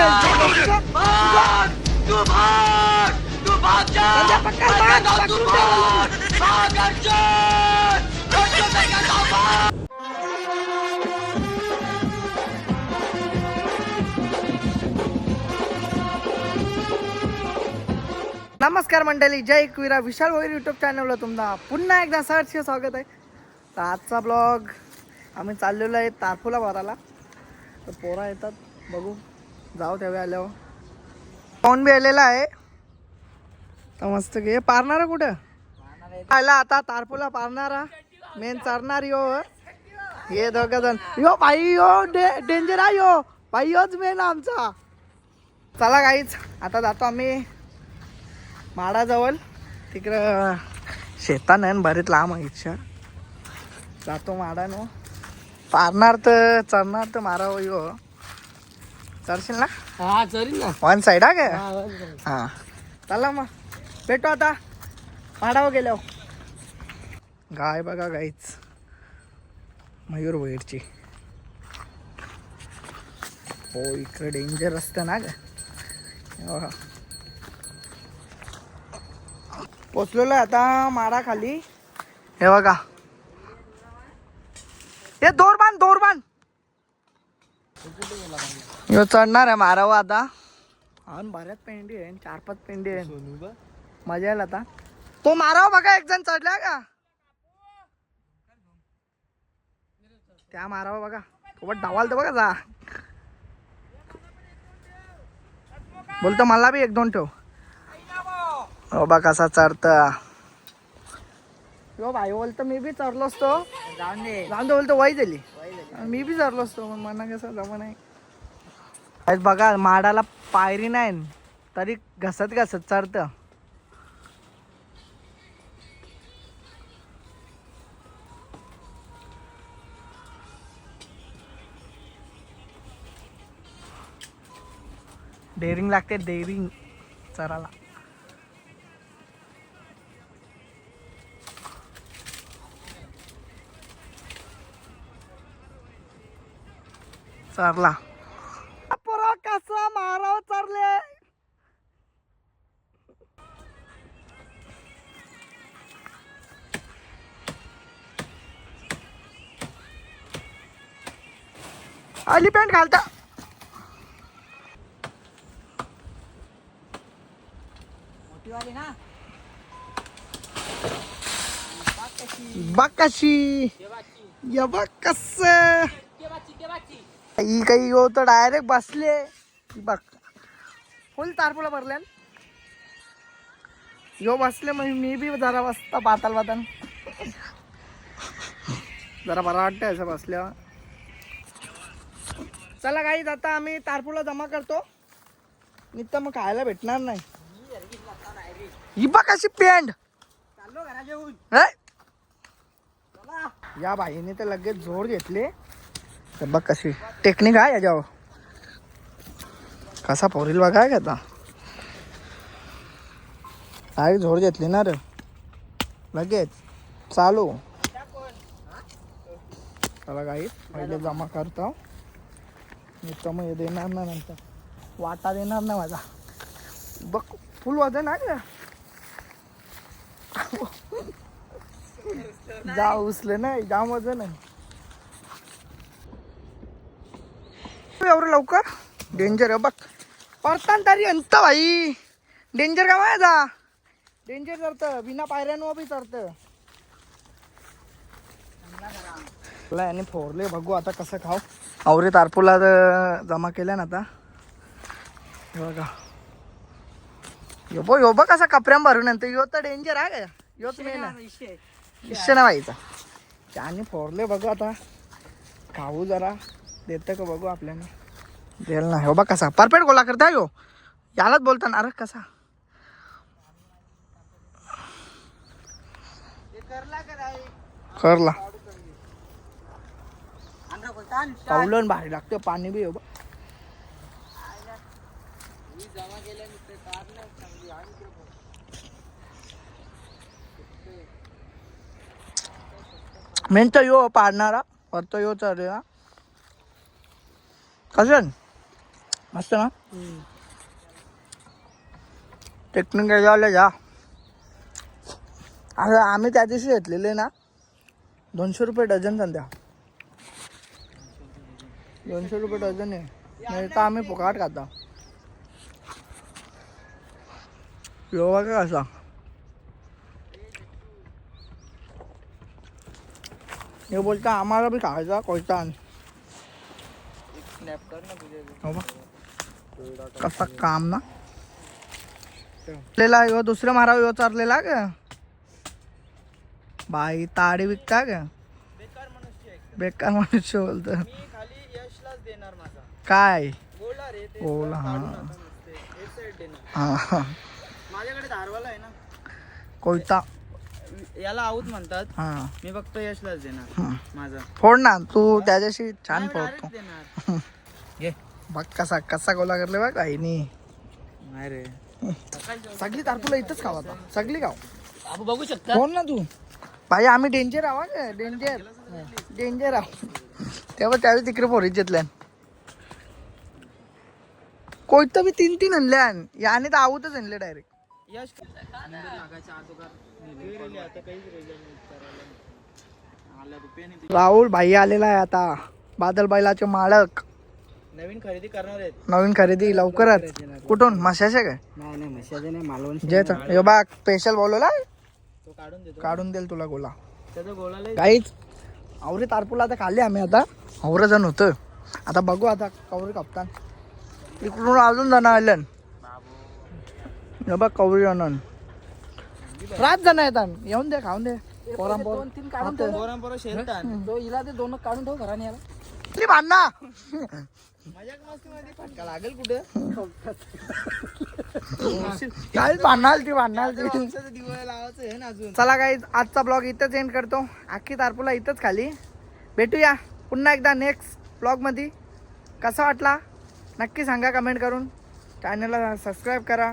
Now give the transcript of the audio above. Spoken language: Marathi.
भाग नमस्कार मंडळी जय कुविरा विशाल वगैरे युट्यूब चॅनलला तुमचा पुन्हा एकदा सहर्ष स्वागत आहे. तर आजचा ब्लॉग आम्ही चाललेलो आहे तारफुला भराला तर पोरा येतात बघू. जाऊ तेव्हा आल्यावर हो. पाहून बी आलेला आहे? तर मस्त घे. पारणारा कुठं? पाहिला आता तारफुला पारणारा. मेन चरणार यो. हे दोघं जण. यो बाई यो डे डेंजर आहे यो. बाई योच मेन आमचा. चला काहीच आता जातो आम्ही माडाजवळ. तिकडं शेतान आहे बरेच लांब आहे इच्छा जातो माडानो. पारणार तर चरणार तर मारावं यो. चरशील ना हां ना वन साईड हा काय हां चला मग भेटू आता माडावर गेल्यावर गाय बघा गाईच मयूर वैरची हो इकडे डेंजर असतं ना ग. पोचलेलो आता माडा खाली हे बघा हे दोर ह्यो चढणार आहे मारावं आता. अन बऱ्याच पेंडी आहे चार पाच पेंडी आहे मजा येईल आता. तो मारावा बघा एक जण चढला का? त्या मारावा बघा. सोबत डावाल तर बघा जा. बोलतो मला बी एक दोन ठेव. हो बा कसा चढता. यो भाई बोलतो मी बी चढलो असतो. जाऊन दे. जाऊन दे बोलतो वय दिली. मी बी चढलो असतो पण मना कसं जमा नाही. आज बघा माडाला पायरी नाही तरी घसत घसत चढत. डेअरिंग लागते डेअरिंग चराला चरला पोरा कसा माराव चरले आली पॅन्ट घालता. मोठीवाली ना? बघ कशी या बघ कस ही काही यो तर डायरेक्ट बसले. ही बघ. फुल तारपुला भरल्यान यो बसले मग मी बी जरा बसता पाताल पाताल जरा बरा वाटतं असं बसल्यावर. चला काही आता आम्ही तारपुला जमा करतो. नित्त मग खायला भेटणार नाही. ही बघ कशी हे? या बाईने तर लगेच जोर घेतले. तर बघ कशी टेक्निक आहे याच्यावर. कसा पोरील बघा काय घेता. काय झोड घेतली ना रे. लगेच. चालू. चला काही पहिले जमा करतो. मी तर मग देणार ना नंतर. वाटा देणार ना माझा. बघ फुल वजन आहे का जा उचले नाही. जाम वजन आहे. एवढं लवकर. डेंजर आहे बघ. परतान तरी अंत भाई. डेंजर का माहिती डेंजर चढतं. बिना पायऱ्यांवर बी चढतं. याने फोडले बघू आता कसं खाऊ. आवरे तारपूला तर जमा केल्या ना आता. हे बघा. यो बो यो बघ कसा कपऱ्याम भरून नंतर यो तर डेंजर आहे का योच मेन आहे. इश्य ना व्हायचा त्याने फोडले बघू आता. खाऊ जरा. देतं का बघू आपल्याला? देल ना. हो बा कसा. परफेक्ट गोला करता यो. यालाच बोलता ना अरे कसा. करला. पावलं भारी लागतं. पाणी बी हो बा मेन तर यो पाडणारा. वरतो यो चढलेला अजून? मस्त ना? टेक्निक यायला जा असं आम्ही त्या दिवशी घेतलेले ना दोनशे रुपये डझन सध्या दोनशे रुपये डझन आहे. नाही तर आम्ही फुकाट खाता. योगा का कसा? हे बोलता आम्हाला बी खायचा कोयता कसा काम ना. ह्यो दुसऱ्या माराव ह्यो चाललेला का बाई ताडी विकता का बेकार मनुष्य बोलत काय? बोला हा. हा हा. कोयता. याला आऊत म्हणतात. हा. मी फक्त यशलाच देणार. माझा. फोड ना तू त्याच्याशी छान फोडतो. direct देणार. घे. बघ कसा कसा गोला करले बघ काही नाही रे. सगळी तारपुला इथंच खावा आता. सगळी खाव आपण बघू शकता? कोण ना तू. भाई आम्ही डेंजर आवा का डेंजर डेंजर आहो. तेव्हा त्यावेळी तिकडे पोरीत घेतल्या कोयतं मी तीन तीन आणल्यान. याने तर आवतच आणले डायरेक्ट. यश लागायच्या अगोदर नेली. आता काहीच रेल्वे नाही करायला. आला रुपयाने ती- राहुल भाई आलेला आहे आता बादल बैलाचे मालक. नवीन खरेदी करणार आहेत. नवीन खरेदी लवकरच. कुठून? मशाशे काय? नाही नाही मशाचे नाही मालवण हे स्पेशल बोलवला? तो काढून देतो. काढून देईल तुला गोला. त्याचं काहीच. आवरे तारपूला आता खाल्ली आम्ही आता. आवरं जण होतं. आता बघू आता कवरी कापतान. इकडून अजून जण आलं बघ कवरी आणून रात जण येतात येऊन दे खाऊन दे. पोरां पोर हा ते. दोन काढून ठेव घराने याला. ती भांडणा. मजाक मस्ती मध्ये फटका लागेल कुठं? काय ती भांडणार ती माणसाचं दिवाळी लावायचं आहे ना अजून. चला काही आजचा ब्लॉग इथंच एंड करतो. अख्खी तारपूला इथंच खाली. भेटूया पुन्हा एकदा नेक्स्ट ब्लॉगमध्ये कसा वाटला? नक्की सांगा कमेंट करून. चॅनलला सबस्क्राईब करा.